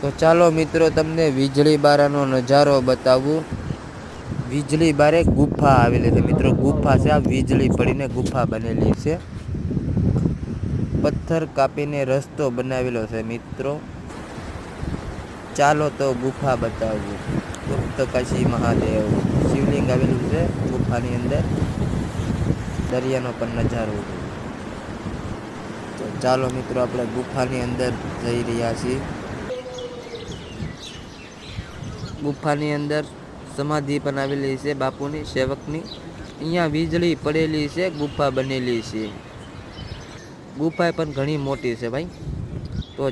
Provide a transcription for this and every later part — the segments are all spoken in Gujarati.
તો ચાલો મિત્રો, તમને વીજળી બારાનો નજારો બતાવું. વીજળી બારે ગુફા આવેલી છે મિત્રો. ગુફા છે, આ વીજળી પડીને ગુફા બનેલી છે. પથ્થર કાપીને રસ્તો બનાવેલો છે મિત્રો. ચાલો તો ગુફા બતાવું. ગુપ્ત કાશી મહાદેવ. શિવલિંગ આવેલું છે ગુફાની અંદર. દરિયાનો પણ નજારો. તો ચાલો મિત્રો, આપણે ગુફાની અંદર જઈ રહ્યા છીએ. ગુફાની અંદર સમાધિ આવેલી છે, બાપુની સેવકની. અહીંયા વીજળી પડેલી છે, ગુફા બનેલી છે. ગુફા પણ ઘણી મોટી છે ભાઈ. તો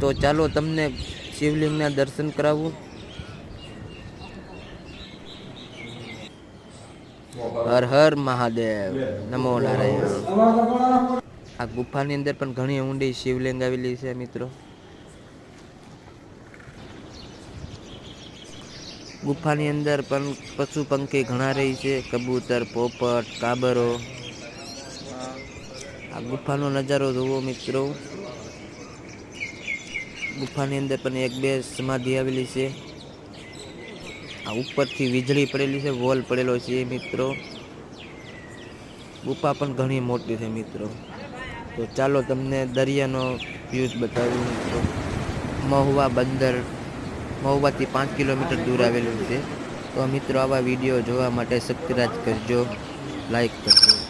તો ચાલો તમને શિવલિંગના દર્શન કરાવું. હર હર મહાદેવ. નમો નારાયણ. આ ગુફાની અંદર પણ ઘણી ઊંડી શિવલિંગ આવેલી છે મિત્રો. ગુફાની અંદર પણ પશુ પંખી ઘણા રહી છે. કબૂતર, પોપટ, કાબરો. આ ગુફાનો નજારો જોવો મિત્રો. ગુફાની અંદર પણ એક બે સમાધિ આવેલી છે. આ ઉપરથી વીજળી પડેલી છે, વોલ પડેલો છે મિત્રો. ગુફા પણ ઘણી મોટી છે મિત્રો. તો ચાલો તમને દરિયાનો વ્યૂઝ બતાવું મહુવા બંદર મહુવાથી પાંચ કિલોમીટર દૂર આવેલું છે. તો મિત્રો, આવા વીડિયો જોવા માટે સબસ્ક્રાઈબ કરજો લાઈક કરજો.